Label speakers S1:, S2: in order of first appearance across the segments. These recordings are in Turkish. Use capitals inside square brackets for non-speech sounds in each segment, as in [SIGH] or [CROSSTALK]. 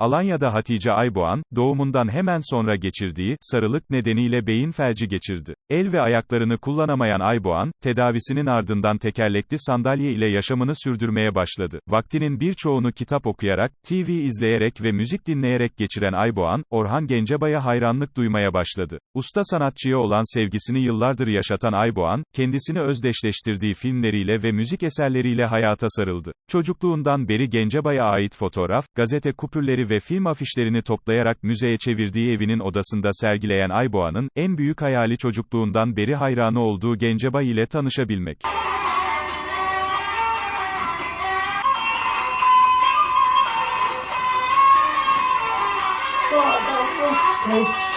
S1: Alanya'da Hatice Ayboğan, doğumundan hemen sonra geçirdiği, sarılık nedeniyle beyin felci geçirdi. El ve ayaklarını kullanamayan Ayboğan, tedavisinin ardından tekerlekli sandalye ile yaşamını sürdürmeye başladı. Vaktinin birçoğunu kitap okuyarak, TV izleyerek ve müzik dinleyerek geçiren Ayboğan, Orhan Gencebay'a hayranlık duymaya başladı. Usta sanatçıya olan sevgisini yıllardır yaşatan Ayboğan, kendisini özdeşleştirdiği filmleriyle ve müzik eserleriyle hayata sarıldı. Çocukluğundan beri Gencebay'a ait fotoğraf, gazete kupürleri ve film afişlerini toplayarak müzeye çevirdiği evinin odasında sergileyen Ayboğan'ın, en büyük hayali çocukluğundan beri hayranı olduğu Gencebay ile tanışabilmek.
S2: Tek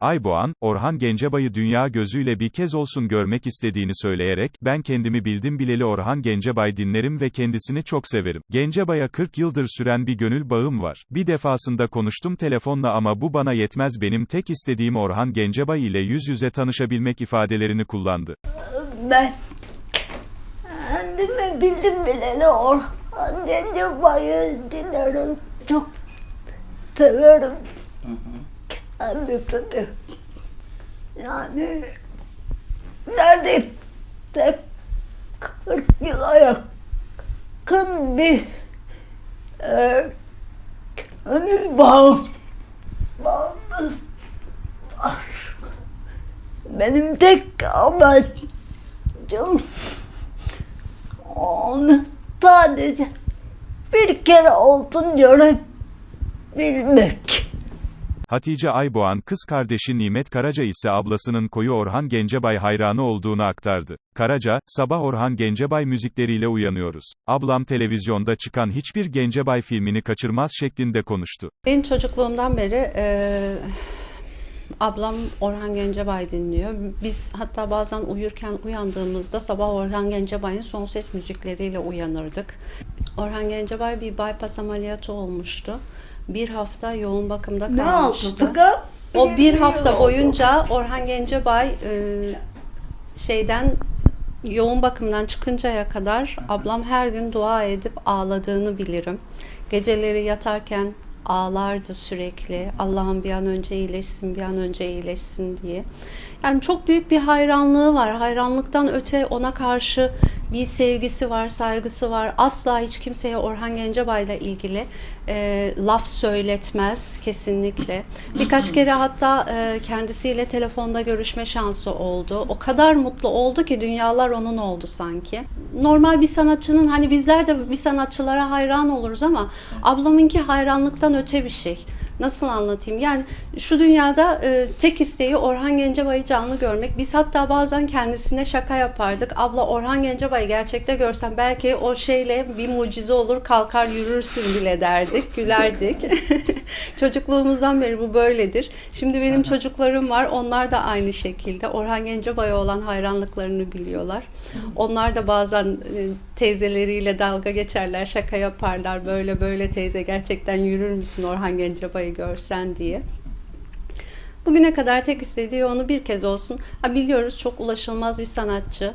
S1: Ayboğan, Orhan Gencebay'ı dünya gözüyle bir kez olsun görmek istediğini söyleyerek, ben kendimi bildim bileli Orhan Gencebay dinlerim ve kendisini çok severim. Gencebay'a 40 yıldır süren bir gönül bağım var. Bir defasında konuştum telefonla ama bu bana yetmez benim tek istediğim Orhan Gencebay ile yüz yüze tanışabilmek ifadelerini kullandı.
S2: ben kendimi bildim bileli Orhan Gencebay'ı dinlerim. Çok severim. Kendisini. Yani neredeyse 40 yıla yakın bir e, gönül bağım bağımız var. Benim tek amacım onu sadece bir kere olsun görebilmek.
S1: Hatice Ayboğan kız kardeşi Nimet Karaca ise ablasının koyu Orhan Gencebay hayranı olduğunu aktardı. Karaca, sabah Orhan Gencebay müzikleriyle uyanıyoruz. Ablam televizyonda çıkan hiçbir Gencebay filmini kaçırmaz şeklinde konuştu.
S3: Benim çocukluğumdan beri e, ablam Orhan Gencebay dinliyor. Biz hatta bazen uyurken uyandığımızda sabah Orhan Gencebay'ın son ses müzikleriyle uyanırdık. Orhan Gencebay bir bypass ameliyatı olmuştu. Bir hafta yoğun bakımda
S2: Ne
S3: kalmıştı.
S2: yaptık?
S3: O bir hafta boyunca Orhan Gencebay e, şeyden yoğun bakımdan çıkıncaya kadar ablam her gün dua edip ağladığını bilirim. Geceleri yatarken ağlardı sürekli. Allah'ım bir an önce iyileşsin, bir an önce iyileşsin diye. Yani çok büyük bir hayranlığı var. Hayranlıktan öte ona karşı bir sevgisi var, saygısı var. Asla hiç kimseye Orhan Gencebay'la ilgili e, laf söyletmez kesinlikle. Birkaç kere hatta e, kendisiyle telefonda görüşme şansı oldu. O kadar mutlu oldu ki dünyalar onun oldu sanki. Normal bir sanatçının hani bizler de bir sanatçılara hayran oluruz ama ablamınki hayranlıktan öte bir şey. Nasıl anlatayım? Yani şu dünyada e, tek isteği Orhan Gencebay'ı canlı görmek. Biz hatta bazen kendisine şaka yapardık. Abla Orhan Gencebay'ı gerçekte görsem belki o şeyle bir mucize olur kalkar yürürsün bile derdik, gülerdik. [LAUGHS] Çocukluğumuzdan beri bu böyledir. Şimdi benim çocuklarım var. Onlar da aynı şekilde Orhan Gencebay'a olan hayranlıklarını biliyorlar. Onlar da bazen e, teyzeleriyle dalga geçerler, şaka yaparlar. Böyle böyle teyze gerçekten yürür müsün Orhan Gencebay'ı görsen diye. Bugüne kadar tek istediği onu bir kez olsun. Ha, biliyoruz çok ulaşılmaz bir sanatçı.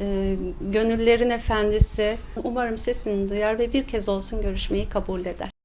S3: E, gönüllerin efendisi. Umarım sesini duyar ve bir kez olsun görüşmeyi kabul eder.